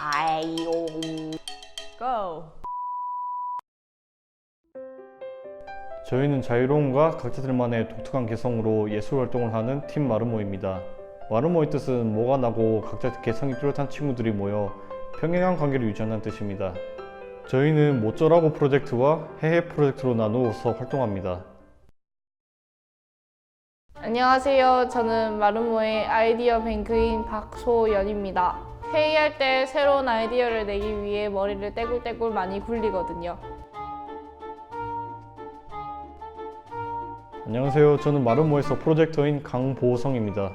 해요. 고! 저희는 자유로움과 각자들만의 독특한 개성으로 예술 활동을 하는 팀 마르모입니다. 마르모의 뜻은 뭐가 나고 각자 개성이 뚜렷한 친구들이 모여 평행한 관계를 유지한다는 뜻입니다. 저희는 모쩌라고 프로젝트와 해해 프로젝트로 나누어서 활동합니다. 안녕하세요. 저는 마르모의 아이디어 뱅크인 박소연입니다. 회의할 때 새로운 아이디어를 내기 위해 머리를 떼굴떼굴 많이 굴리거든요. 안녕하세요. 저는 마르모에서 프로젝터인 강보성입니다.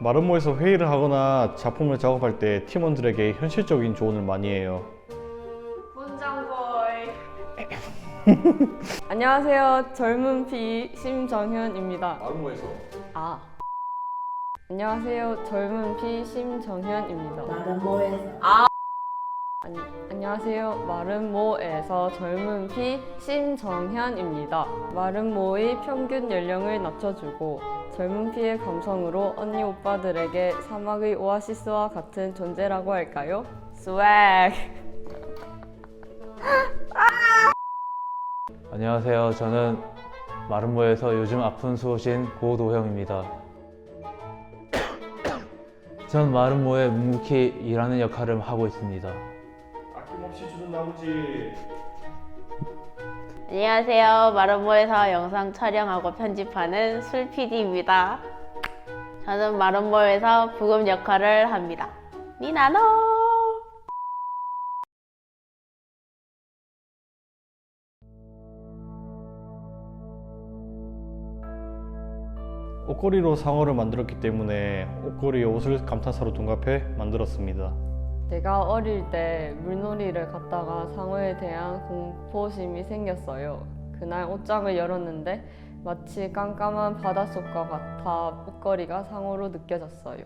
마르모에서 회의를 하거나 작품을 작업할 때 팀원들에게 현실적인 조언을 많이 해요. 문장보이. 안녕하세요. 젊은 피 심정현입니다. 마르모에서 아. 안녕하세요. 젊은 피 심정현입니다. 마르모에서 아니, 안녕하세요. 마름모에서 젊은 피 심정현입니다. 마름모의 평균 연령을 낮춰주고 젊은 피의 감성으로 언니 오빠들에게 사막의 오아시스와 같은 존재라고 할까요? 스웩! 안녕하세요. 저는 마름모에서 요즘 아픈 수호신 고도형입니다. 전 마름모에 묵묵히 일하는 역할을 하고 있습니다. 아낌없이 주는 나머지 안녕하세요. 마르모에서 영상 촬영하고 편집하는 술 PD입니다. 저는 마르모에서 부금 역할을 합니다. 니나노! 옷걸이로 상어를 만들었기 때문에 옷걸이에 옷을 감탄사로 둔갑해 만들었습니다. 제가 어릴 때 물놀이를 갔다가 상어에 대한 공포심이 생겼어요. 그날 옷장을 열었는데 마치 깜깜한 바닷속과 같아 옷걸이가 상어로 느껴졌어요.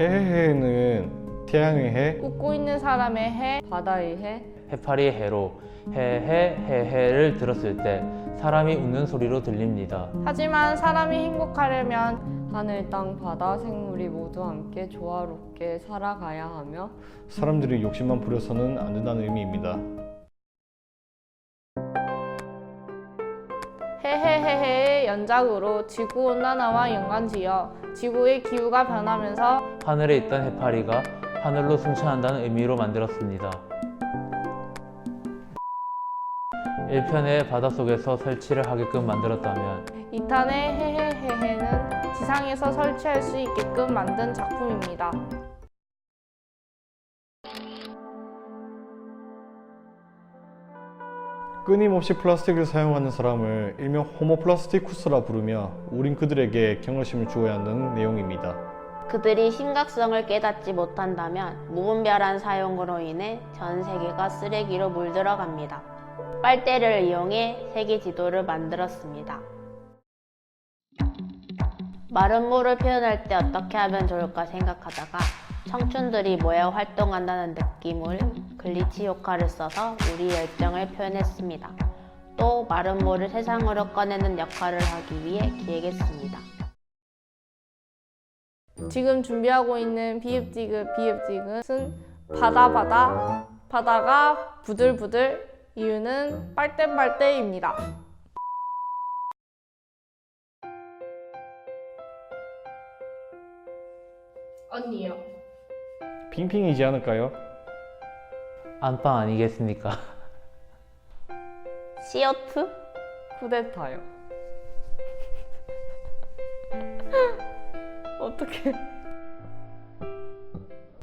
해해해는 태양의 해, 웃고 있는 사람의 해, 바다의 해, 해파리 해로 해해 해해를 들었을 때 사람이 웃는 소리로 들립니다. 하지만 사람이 행복하려면 하늘, 땅, 바다, 생물이 모두 함께 조화롭게 살아가야 하며 사람들이 욕심만 부려서는 안 된다는 의미입니다. 해해해해의 연작으로 지구 온난화와 연관지어 지구의 기후가 변하면서 하늘에 있던 해파리가 하늘로 승천한다는 의미로 만들었습니다. 1편의 바닷속에서 설치를 하게끔 만들었다면 2탄의 해해해해는 지상에서 설치할 수 있게끔 만든 작품입니다. 끊임없이 플라스틱을 사용하는 사람을 일명 호모 플라스티쿠스라 부르며 우린 그들에게 경각심을 주어야 한다는 내용입니다. 그들이 심각성을 깨닫지 못한다면 무분별한 사용으로 인해 전 세계가 쓰레기로 물들어 갑니다. 빨대를 이용해 세계 지도를 만들었습니다. 마른 모를 표현할 때 어떻게 하면 좋을까 생각하다가 청춘들이 모여 활동한다는 느낌을 글리치 효과를 써서 우리 열정을 표현했습니다. 또 마른 모를 세상으로 꺼내는 역할을 하기 위해 기획했습니다. 지금 준비하고 있는 비읍지급 비읍지급은 바다 바다 바다가 부들부들 이유는 빨대빨대입니다. 언니요. 핑핑이지 않을까요? 안방 아니겠습니까? CO2? 쿠데타요. 어떻게?